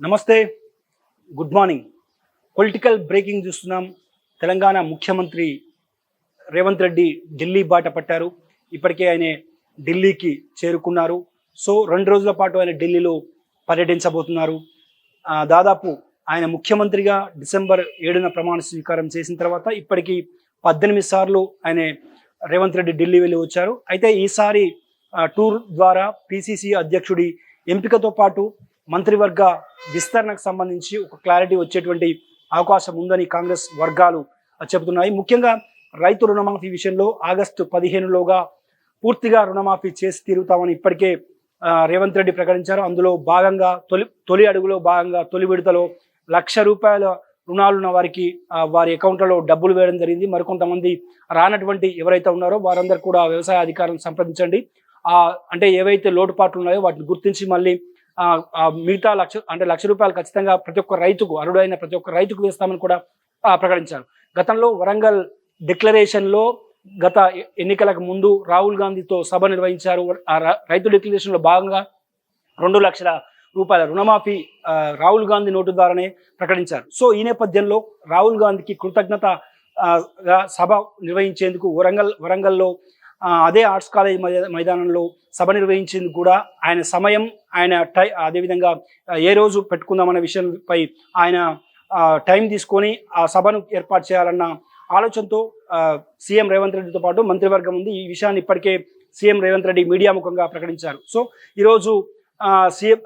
నమస్తే. Good morning. Political breaking చూస్తున్నాం. తెలంగాణ ముఖ్యమంత్రి రేవంత్ రెడ్డి ఢిల్లీ బాట పట్టారు. ఇప్పటికే ఆయన ఢిల్లీకి చేరుకున్నారు. సో రెండు రోజుల పాటు ఆయన ఢిల్లీలో పర్యటించబోతున్నారు. దాదాపు ఆయన ముఖ్యమంత్రిగా డిసెంబర్ ఏడున ప్రమాణ స్వీకారం చేసిన తర్వాత ఇప్పటికీ పద్దెనిమిది సార్లు ఆయన రేవంత్ రెడ్డి ఢిల్లీ వెళ్ళి వచ్చారు. అయితే ఈసారి టూర్ ద్వారా పిసిసి అధ్యక్షుడి ఎంపికతో పాటు మంత్రివర్గ విస్తరణకు సంబంధించి ఒక క్లారిటీ వచ్చేటువంటి అవకాశం ఉందని కాంగ్రెస్ వర్గాలు చెబుతున్నాయి. ముఖ్యంగా రైతు రుణమాఫీ విషయంలో ఆగస్టు పదిహేనులోగా పూర్తిగా రుణమాఫీ చేసి తీరుతామని ఇప్పటికే రేవంత్ రెడ్డి ప్రకటించారు. అందులో భాగంగా తొలి తొలి అడుగులో భాగంగా తొలి విడతలో లక్ష రూపాయల రుణాలున్న వారికి వారి అకౌంట్లలో డబ్బులు వేయడం జరిగింది. మరికొంతమంది రానటువంటి ఎవరైతే ఉన్నారో వారందరూ కూడా వ్యవసాయ అధికారులను సంప్రదించండి. అంటే ఏవైతే లోటుపాట్లు ఉన్నాయో వాటిని గుర్తించి మళ్ళీ మిగతా లక్ష అంటే లక్ష రూపాయలు ఖచ్చితంగా ప్రతి ఒక్క రైతుకు అరుడైన ప్రతి ఒక్క రైతుకు వేస్తామని కూడా ప్రకటించారు. గతంలో వరంగల్ డిక్లరేషన్లో గత ఎన్నికలకు ముందు రాహుల్ గాంధీతో సభ నిర్వహించారు. ఆ రైతు డిక్లరేషన్లో భాగంగా రెండు లక్షల రూపాయల రుణమాఫీ రాహుల్ గాంధీ నోటు ద్వారానే ప్రకటించారు. సో ఈ నేపథ్యంలో రాహుల్ గాంధీకి కృతజ్ఞత సభ నిర్వహించేందుకు వరంగల్ వరంగల్లో అదే ఆర్ట్స్ కాలేజ్ మైదానంలో సభ నిర్వహించింది కూడా ఆయన సమయం ఆయన టై అదేవిధంగా ఏ రోజు పెట్టుకుందామన్న విషయంపై ఆయన టైం తీసుకొని ఆ సభను ఏర్పాటు చేయాలన్న ఆలోచనతో సీఎం రేవంత్ రెడ్డితో పాటు మంత్రివర్గం ఉంది. ఈ విషయాన్ని ఇప్పటికే సీఎం రేవంత్ రెడ్డి మీడియా ముఖంగా ప్రకటించారు. సో ఈరోజు సీఎం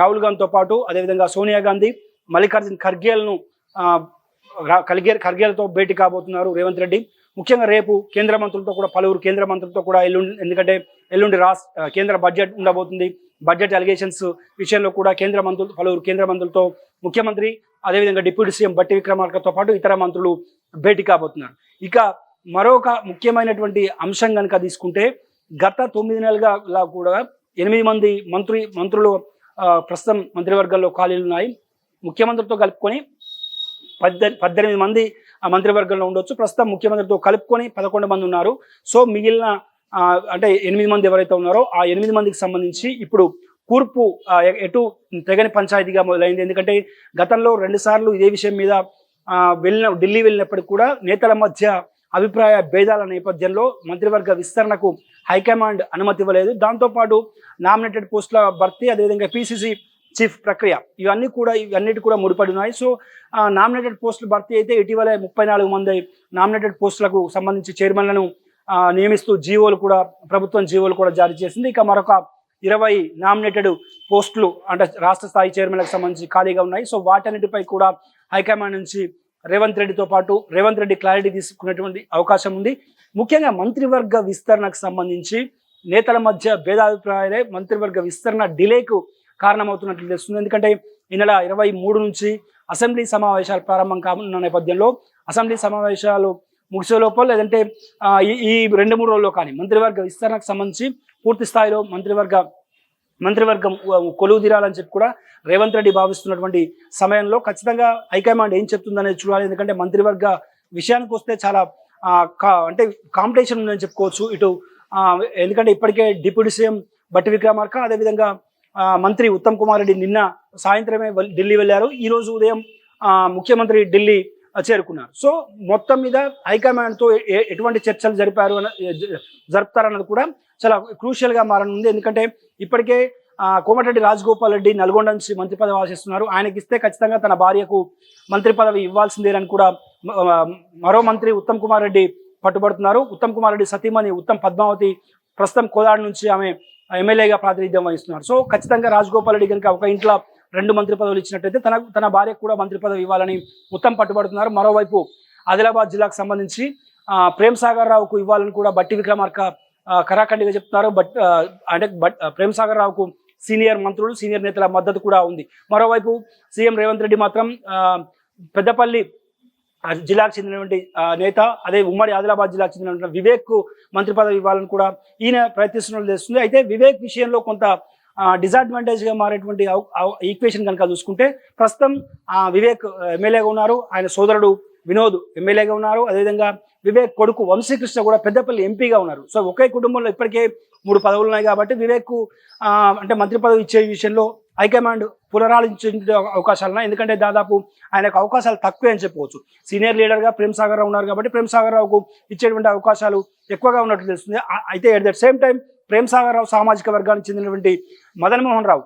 రాహుల్ గాంధీతో పాటు అదేవిధంగా సోనియా గాంధీ మల్లికార్జున్ ఖర్గేలను ఆ, ఖర్గే ఖర్గేలతో భేటీ కాబోతున్నారు రేవంత్ రెడ్డి. ముఖ్యంగా రేపు కేంద్ర మంత్రులతో కూడా పలువురు కేంద్ర మంత్రులతో కూడా ఎల్లుండి ఎందుకంటే ఎల్లుండి రాస్ కేంద్ర బడ్జెట్ ఉండబోతుంది. బడ్జెట్ అలిగేషన్స్ విషయంలో కూడా కేంద్ర మంత్రులు పలువురు కేంద్ర మంత్రులతో ముఖ్యమంత్రి అదేవిధంగా డిప్యూటీ సీఎం బట్టి విక్రమార్కతో పాటు ఇతర మంత్రులు భేటీ కాబోతున్నారు. ఇక మరొక ముఖ్యమైనటువంటి అంశం కనుక తీసుకుంటే గత తొమ్మిది నెలలుగా కూడా ఎనిమిది మంది మంత్రి మంత్రులు ప్రస్తుతం మంత్రివర్గంలో ఖాళీలు ఉన్నాయి. ముఖ్యమంత్రితో కలుపుకొని పద్దె పద్దెనిమిది మంది ఆ మంత్రివర్గంలో ఉండొచ్చు. ప్రస్తుతం ముఖ్యమంత్రితో కలుపుకొని పదకొండు మంది ఉన్నారు. సో మిగిలిన అంటే ఎనిమిది మంది ఎవరైతే ఉన్నారో ఆ ఎనిమిది మందికి సంబంధించి ఇప్పుడు కూర్పు ఎటు తెగని పంచాయతీగా మొదలైంది. ఎందుకంటే గతంలో రెండుసార్లు ఇదే విషయం మీద వెళ్ళిన ఢిల్లీ వెళ్ళినప్పటికీ కూడా నేతల మధ్య అభిప్రాయ భేదాల నేపథ్యంలో మంత్రివర్గ విస్తరణకు హైకమాండ్ అనుమతి ఇవ్వలేదు. దాంతోపాటు నామినేటెడ్ పోస్టుల భర్తీ అదేవిధంగా పిసిసి చీఫ్ ప్రక్రియ. ఇవన్నీ కూడా ఇవన్నిటి కూడా ముడిపడి ఉన్నాయి. సో నామినేటెడ్ పోస్టుల భర్తీ అయితే ఇటీవల ముప్పై నాలుగు మంది నామినేటెడ్ పోస్టులకు సంబంధించి చైర్మన్లను నియమిస్తూ జీవోలు కూడా ప్రభుత్వం జీవోలు కూడా జారీ చేసింది. ఇక మరొక ఇరవై నామినేటెడ్ పోస్టులు అంటే రాష్ట్ర స్థాయి చైర్మన్లకు సంబంధించి ఖాళీగా ఉన్నాయి. సో వాటన్నిటిపై కూడా హైకమాండ్ నుంచి రేవంత్ రెడ్డితో పాటు రేవంత్ రెడ్డి క్లారిటీ తీసుకునేటువంటి అవకాశం ఉంది. ముఖ్యంగా మంత్రివర్గ విస్తరణకు సంబంధించి నేతల మధ్య భేదాభిప్రాయాలే మంత్రివర్గ విస్తరణ డిలేకు కారణమవుతున్నట్లు తెలుస్తుంది. ఎందుకంటే ఈ నెల ఇరవై మూడు నుంచి అసెంబ్లీ సమావేశాలు ప్రారంభం కానున్న నేపథ్యంలో అసెంబ్లీ సమావేశాలు ముగిసే లోపల లేదంటే ఈ ఈ రెండు మూడు రోజుల్లో కానీ మంత్రివర్గ విస్తరణకు సంబంధించి పూర్తి స్థాయిలో మంత్రివర్గ మంత్రివర్గం కొలువు తీరాలని చెప్పి కూడా రేవంత్ రెడ్డి భావిస్తున్నటువంటి సమయంలో ఖచ్చితంగా హైకమాండ్ ఏం చెప్తుందనేది చూడాలి. ఎందుకంటే మంత్రివర్గ విషయానికి వస్తే చాలా కా- అంటే కాంపిటీషన్ ఉందని చెప్పుకోవచ్చు. ఇటు ఎందుకంటే ఇప్పటికే డిప్యూటీ సీఎం బట్టి విక్రమార్క అదేవిధంగా మంత్రి ఉత్తమ్ కుమార్ రెడ్డి నిన్న సాయంత్రమే ఢిల్లీ వెళ్ళారు. ఈ రోజు ఉదయం ముఖ్యమంత్రి ఢిల్లీ చేరుకున్నారు. సో మొత్తం మీద హైకమాండ్తో ఎటువంటి చర్చలు జరిపారు అన్న జరుపుతారన్నది కూడా చాలా క్రూషియల్గా మారనుంది. ఎందుకంటే ఇప్పటికే కోమటిరెడ్డి రాజగోపాల్ రెడ్డి నల్గొండ నుంచి మంత్రి పదవి ఆశిస్తున్నారు. ఆయనకి ఇస్తే ఖచ్చితంగా తన భార్యకు మంత్రి పదవి ఇవ్వాల్సిందేనని కూడా మరో మంత్రి ఉత్తమ్ కుమార్ రెడ్డి పట్టుబడుతున్నారు. ఉత్తమ్ కుమార్ రెడ్డి సతీమణి ఉత్తమ్ పద్మావతి ప్రస్తుతం కోదాడు నుంచి ఆమె ఎమ్మెల్యేగా ప్రాతినిధ్యం వహిస్తున్నారు. సో ఖచ్చితంగా రాజగోపాల్ రెడ్డి కనుక ఒక ఇంట్లో రెండు మంత్రి పదవులు ఇచ్చినట్టయితే తన తన భార్యకు కూడా మంత్రి పదవి ఇవ్వాలని మొత్తం పట్టుబడుతున్నారు. మరోవైపు ఆదిలాబాద్ జిల్లాకు సంబంధించి ప్రేమ్ సాగర్ రావుకు ఇవ్వాలని కూడా బట్టి విక్రమార్క కరాఖండిగా చెప్తున్నారు. బట్ అంటే బట్ ప్రేమ్ సాగర్ రావుకు సీనియర్ మంత్రులు సీనియర్ నేతల మద్దతు కూడా ఉంది. మరోవైపు సీఎం రేవంత్ రెడ్డి మాత్రం పెద్దపల్లి జిల్లాకు చెందినటువంటి నేత అదే ఉమ్మడి ఆదిలాబాద్ జిల్లాకు చెందినటువంటి వివేక్ మంత్రి పదవి ఇవ్వాలని కూడా ఈయన ప్రయత్నిస్తున్నట్లు తెలుస్తుంది. అయితే వివేక్ విషయంలో కొంత డిసడ్వాంటేజ్గా మారేటువంటి ఈక్వేషన్ కనుక చూసుకుంటే ప్రస్తుతం ఆ, వివేక్ ఎమ్మెల్యేగా ఉన్నారు. ఆయన సోదరుడు వినోద్ ఎమ్మెల్యేగా ఉన్నారు. అదేవిధంగా వివేక్ కొడుకు వంశీకృష్ణ కూడా పెద్దపల్లి ఎంపీగా ఉన్నారు. సో ఒకే కుటుంబంలో ఇప్పటికే మూడు పదవులు ఉన్నాయి కాబట్టి వివేక్ అంటే మంత్రి పదవి ఇచ్చే విషయంలో హైకమాండ్ పునరాలించే అవకాశాలు ఉన్నాయి ఎందుకంటే దాదాపు ఆయనకు అవకాశాలు తక్కువే అని చెప్పవచ్చు. సీనియర్ లీడర్గా ప్రేమ్ సాగర్ రావు ఉన్నారు కాబట్టి ప్రేమ్ సాగర్ రావుకు ఇచ్చేటువంటి అవకాశాలు ఎక్కువగా ఉన్నట్టు తెలుస్తుంది. అయితే at that same time Prem Sagar Rao సామాజిక వర్గానికి చెందినటువంటి మదన్మోహన్ రావు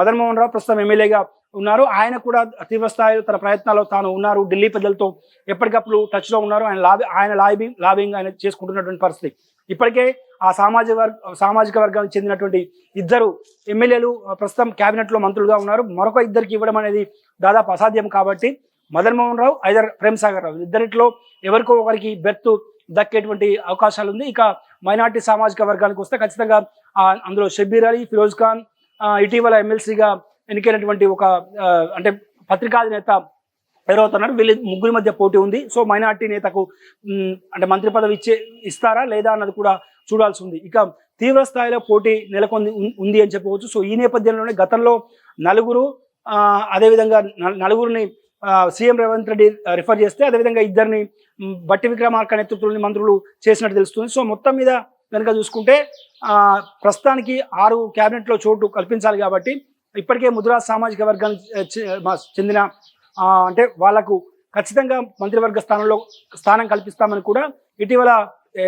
మదన్మోహన్ రావు ప్రస్తుతం ఎమ్మెల్యేగా ఉన్నారు. ఆయన కూడా తీవ్ర స్థాయిలో తన ప్రయత్నాల్లో తాను ఉన్నారు. ఢిల్లీ పెద్దలతో ఎప్పటికప్పుడు టచ్లో ఉన్నారు. ఆయన లాబి ఆయన లాబింగ్ లాబింగ్ ఆయన చేసుకుంటున్నటువంటి పరిస్థితి. ఇప్పటికే ఆ సామాజిక వర్గ సామాజిక వర్గానికి చెందినటువంటి ఇద్దరు ఎమ్మెల్యేలు ప్రస్తుతం క్యాబినెట్లో మంత్రులుగా ఉన్నారు. మరొక ఇద్దరికి ఇవ్వడం అనేది దాదాపు అసాధ్యం కాబట్టి మదన్మోహన్ రావు ఐదర్ ప్రేమ్ సాగర్ రావు ఇద్దరిట్లో ఎవరికో ఒకరికి బెర్త్ దక్కేటువంటి అవకాశాలు ఉంది. ఇక మైనార్టీ సామాజిక వర్గానికి వస్తే ఖచ్చితంగా అందులో షబ్బీర్ అలీ ఫిరోజ్ ఖాన్ ఇటీవల ఎమ్మెల్సీగా ఎన్నికైనటువంటి ఒక అంటే పత్రికాధినేత ఎవరవుతున్నారు వీళ్ళ ముగ్గురి మధ్య పోటీ ఉంది. సో మైనార్టీ నేతకు అంటే మంత్రి పదవి ఇచ్చే ఇస్తారా లేదా అన్నది కూడా చూడాల్సి ఉంది ఇక తీవ్ర స్థాయిలో పోటీ నెలకొంది ఉంది అని చెప్పవచ్చు. సో ఈ నేపథ్యంలోనే గతంలో నలుగురు అదేవిధంగా నలుగురిని సీఎం రేవంత్ రెడ్డి రిఫర్ చేస్తే అదేవిధంగా ఇద్దరిని బట్టి విక్రమార్క నేతృత్వంలోని మంత్రులు చేసినట్టు తెలుస్తుంది. సో మొత్తం మీద కనుక చూసుకుంటే ప్రస్తుతానికి ఆరు క్యాబినెట్లో చోటు కల్పించాలి కాబట్టి ఇప్పటికే ముద్రా సామాజిక వర్గానికి చెందిన అంటే వాళ్ళకు ఖచ్చితంగా మంత్రివర్గ స్థానంలో స్థానం కల్పిస్తామని కూడా ఇటీవల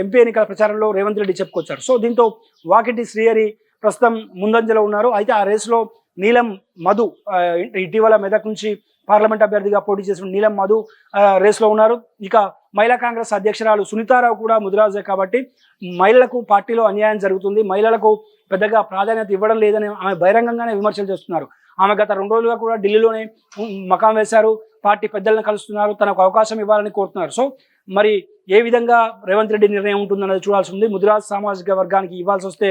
ఎంపీ ఎన్నికల ప్రచారంలో రేవంత్ రెడ్డి చెప్పుకొచ్చారు. సో దీంతో వాకిటి శ్రీహరి ప్రస్తుతం ముందంజలో ఉన్నారు. అయితే ఆ రేసులో నీలం మధు ఇటీవల మెదక్ నుంచి పార్లమెంట్ అభ్యర్థిగా పోటీ చేసిన నీలం మధు రేసులో ఉన్నారు. ఇక మహిళా కాంగ్రెస్ అధ్యక్షురాలు సునీతారావు కూడా ముదిరాజే కాబట్టి మహిళలకు పార్టీలో అన్యాయం జరుగుతుంది. మహిళలకు పెద్దగా ప్రాధాన్యత ఇవ్వడం లేదని ఆమె బహిరంగంగానే విమర్శలు చేస్తున్నారు. ఆమె గత రెండు రోజులుగా కూడా ఢిల్లీలోనే మకాం వేశారు. పార్టీ పెద్దలను కలుస్తున్నారు. తనకు అవకాశం ఇవ్వాలని కోరుతున్నారు. సో మరి ఏ విధంగా రేవంత్ రెడ్డి నిర్ణయం ఉంటుందన్నది చూడాల్సి ఉంది ముదిరాజ్ సామాజిక వర్గానికి ఇవ్వాల్సి వస్తే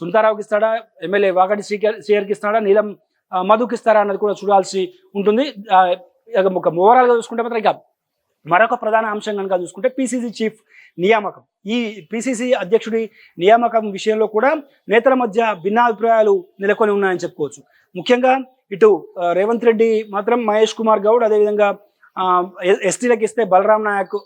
సుంతారావుకి ఇస్తాడా? ఎమ్మెల్యే వాగటి శ్రీకర్ శ్రీహర్కి ఇస్తాడా? నీలం మధుకి ఇస్తారా అన్నది కూడా చూడాల్సి ఉంటుంది. ఇక ఒక ఓవరాల్గా చూసుకుంటే మాత్రం ఇక మరొక ప్రధాన అంశం కనుక చూసుకుంటే పిసిసి చీఫ్ నియామకం. ఈ పిసిసి అధ్యక్షుడి నియామకం విషయంలో కూడా నేతల మధ్య భిన్నాభిప్రాయాలు నెలకొని ఉన్నాయని చెప్పుకోవచ్చు. ముఖ్యంగా ఇటు రేవంత్ రెడ్డి మాత్రం మహేష్ కుమార్ గౌడ్ అదేవిధంగా ఎస్టీలకు ఇస్తే బలరాం నాయక్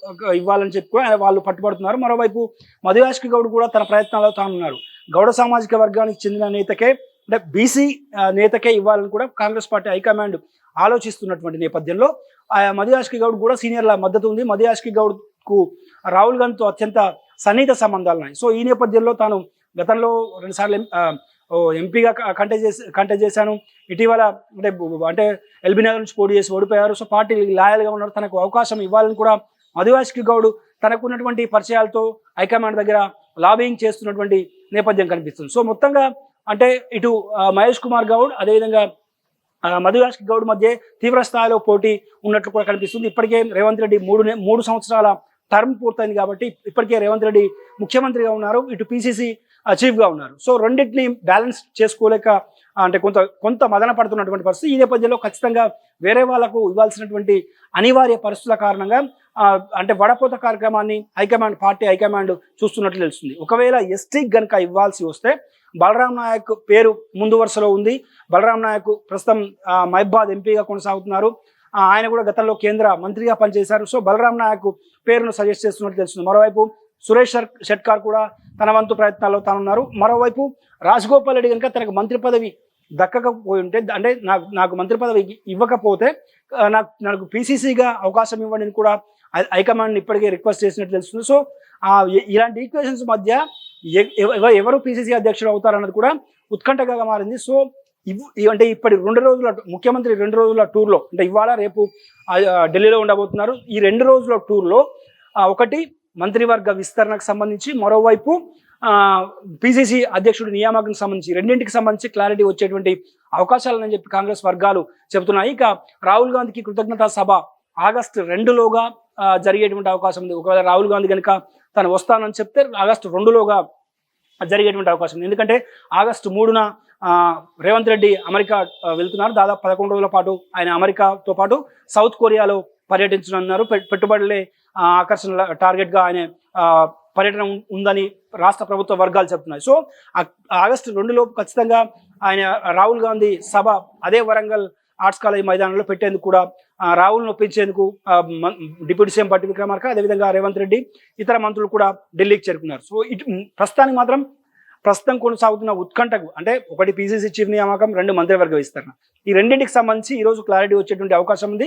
ఇవ్వాలని చెప్పి వాళ్ళు పట్టుబడుతున్నారు. మరోవైపు మధుయాష్కి గౌడ్ కూడా తన ప్రయత్నాల్లో తానున్నారు. గౌడ సామాజిక వర్గానికి చెందిన నేతకే అంటే బీసీ నేతకే ఇవ్వాలని కూడా కాంగ్రెస్ పార్టీ హైకమాండ్ ఆలోచిస్తున్నటువంటి నేపథ్యంలో మధుయాష్కి గౌడ్ కూడా సీనియర్ల మద్దతు ఉంది. మధుయాష్కి గౌడ్కు రాహుల్ గాంధీతో అత్యంత సన్నిహిత సంబంధాలు ఉన్నాయి. సో ఈ నేపథ్యంలో తాను గతంలో రెండుసార్లు ఎంపీగా కంటెస్ట్ చేసి కంటెస్ట్ చేశాను. ఇటీవల అంటే అంటే ఎల్బీ నగర్ నుంచి పోటీ చేసి ఓడిపోయారు. సో పార్టీ లాయల్గా ఉన్నారు. తనకు అవకాశం ఇవ్వాలని కూడా మధువాష్కి గౌడ్ తనకు ఉన్నటువంటి పరిచయాలతో హైకమాండ్ దగ్గర లాబింగ్ చేస్తున్నటువంటి నేపథ్యం కనిపిస్తుంది. సో మొత్తంగా అంటే ఇటు మహేష్ కుమార్ గౌడ్ అదేవిధంగా ఆ, గౌడ్ మధ్య తీవ్ర స్థాయిలో పోటీ ఉన్నట్లు కూడా కనిపిస్తుంది. ఇప్పటికే రేవంత్ రెడ్డి మూడు మూడు సంవత్సరాల టర్మ్ పూర్తయింది కాబట్టి ఇప్పటికే రేవంత్ రెడ్డి ముఖ్యమంత్రిగా ఉన్నారు. ఇటు పిసిసి చీఫ్గా ఉన్నారు. సో రెండింటిని బ్యాలెన్స్ చేసుకోలేక అంటే కొంత కొంత మదన పడుతున్నటువంటి పరిస్థితి. ఈ నేపథ్యంలో ఖచ్చితంగా వేరే వాళ్ళకు ఇవ్వాల్సినటువంటి అనివార్య పరిస్థితుల కారణంగా అంటే వడపోత కార్యక్రమాన్ని హైకమాండ్ పార్టీ హైకమాండ్ చూస్తున్నట్లు తెలుస్తుంది. ఒకవేళ ఎస్టీకి గనుక ఇవ్వాల్సి వస్తే బలరాం నాయక్ పేరు ముందు వరుసలో ఉంది. బలరాం నాయక్ ప్రస్తుతం ఆ, మహిబాద్ ఎంపీగా కొనసాగుతున్నారు. ఆయన కూడా గతంలో కేంద్ర మంత్రిగా పనిచేశారు. సో బలరాం నాయక్ పేరును సజెస్ట్ చేస్తున్నట్టు తెలుస్తుంది. మరోవైపు సురేష్ షెట్కార్ కూడా తన వంతు ప్రయత్నాల్లో తానున్నారు. మరోవైపు రాజగోపాల్ రెడ్డి కనుక తనకు మంత్రి పదవి దక్కకపోయి ఉంటే అంటే నాకు నాకు మంత్రి పదవి ఇవ్వకపోతే నాకు నాకు పీసీసీగా అవకాశం ఇవ్వండి అని కూడా హైకమాండ్ ఇప్పటికే రిక్వెస్ట్ చేసినట్టు తెలుస్తుంది. సో ఇలాంటి ఈక్వేషన్స్ మధ్య ఎవ- ఎవరు పీసీసీ అధ్యక్షుడు అవుతారన్నది కూడా ఉత్కంఠగా మారింది. సో ఇవ్- అంటే ఇప్పటి రెండు రోజుల ముఖ్యమంత్రి రెండు రోజుల టూర్లో అంటే ఇవాళ రేపు ఢిల్లీలో ఉండబోతున్నారు. ఈ రెండు రోజుల టూర్లో ఒకటి మంత్రివర్గ విస్తరణకు సంబంధించి మరోవైపు పిసిసి అధ్యక్షుడి నియామకం సంబంధించి రెండింటికి సంబంధించి క్లారిటీ వచ్చేటువంటి అవకాశాలని చెప్పి కాంగ్రెస్ వర్గాలు చెబుతున్నాయి. ఇక రాహుల్ గాంధీకి కృతజ్ఞతా సభ ఆగస్టు రెండులోగా జరిగేటువంటి అవకాశం ఉంది. ఒకవేళ రాహుల్ గాంధీ కనుక తను వస్తానని చెప్తే ఆగస్టు రెండులోగా జరిగేటువంటి అవకాశం ఉంది. ఎందుకంటే ఆగస్టు మూడున రేవంత్ రెడ్డి అమెరికా వెళ్తున్నారు. దాదాపు పదకొండు రోజుల పాటు ఆయన అమెరికాతో పాటు సౌత్ కొరియాలో పర్యటించనున్నారు. పె- పెట్టుబడులే ఆకర్షణ టార్గెట్గా ఆయన పర్యటన ఉందని రాష్ట్ర ప్రభుత్వ వర్గాలు చెప్తున్నాయి. సో ఆగస్టు రెండులోపు ఖచ్చితంగా ఆయన రాహుల్ గాంధీ సభ అదే వరంగల్ ఆర్ట్స్ కాలేజ్ మైదానంలో పెట్టేందుకు కూడా ఆ, రాహుల్ను ఒప్పించేందుకు డిప్యూటీ సీఎం పట్టి విక్రమార్క అదేవిధంగా రేవంత్ రెడ్డి ఇతర మంత్రులు కూడా ఢిల్లీకి చేరుకున్నారు. సో ఇటు ప్రస్తుతానికి మాత్రం ప్రస్తుతం కొనసాగుతున్న ఉత్కంఠకు అంటే ఒకటి పీసీసీ చీఫ్ నియామకం రెండు మంత్రివర్గ విస్తరణ. ఈ రెండింటికి సంబంధించి ఈరోజు క్లారిటీ వచ్చేటువంటి అవకాశం ఉంది.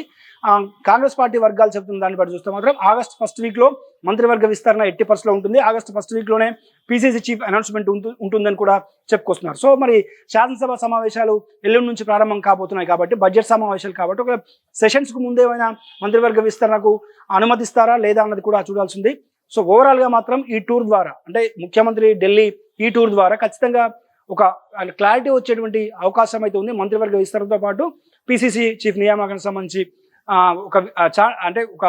కాంగ్రెస్ పార్టీ వర్గాలు చెప్తున్న దాన్ని బట్టి చూస్తే మాత్రం ఆగస్ట్ ఫస్ట్ వీక్లో మంత్రివర్గ విస్తరణ ఎట్టి పరిస్థితిలో ఉంటుంది. ఆగస్ట్ ఫస్ట్ వీక్లోనే పీసీసీ చీఫ్ అనౌన్స్మెంట్ ఉంటుందని కూడా చెప్పుకొస్తున్నారు. సో మరి శాసనసభ సమావేశాలు ఎల్లుండి నుంచి ప్రారంభం కాబోతున్నాయి కాబట్టి బడ్జెట్ సమావేశాలు కాబట్టి ఒక సెషన్స్కు ముందే మంత్రివర్గ విస్తరణకు అనుమతిస్తారా లేదా అన్నది కూడా చూడాల్సింది సో ఓవరాల్గా మాత్రం ఈ టూర్ ద్వారా అంటే ముఖ్యమంత్రి ఢిల్లీ ఈ టూర్ ద్వారా ఖచ్చితంగా ఒక క్లారిటీ వచ్చేటువంటి అవకాశం అయితే ఉంది. మంత్రివర్గ విస్తరణతో పాటు పిసిసి చీఫ్ నియామకానికి సంబంధించి ఒక చా- అంటే ఒక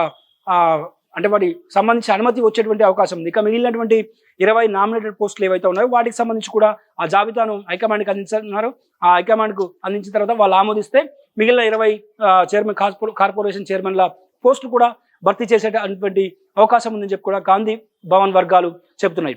అంటే వాటి సంబంధించి అనుమతి వచ్చేటువంటి అవకాశం ఉంది. ఇక మిగిలినటువంటి ఇరవై నామినేటెడ్ పోస్టులు ఏవైతే ఉన్నాయో వాటికి సంబంధించి కూడా ఆ జాబితాను హైకమాండ్కి అందించున్నారు ఆ హైకమాండ్కు అందించిన తర్వాత వాళ్ళు ఆమోదిస్తే మిగిలిన ఇరవై చైర్మన్ కార్పొరేషన్ చైర్మన్ల పోస్టులు కూడా భర్తీ చేసేటటువంటి అవకాశం ఉందని చెప్పి కూడా గాంధీ భవన్ వర్గాలు చెబుతున్నాయి.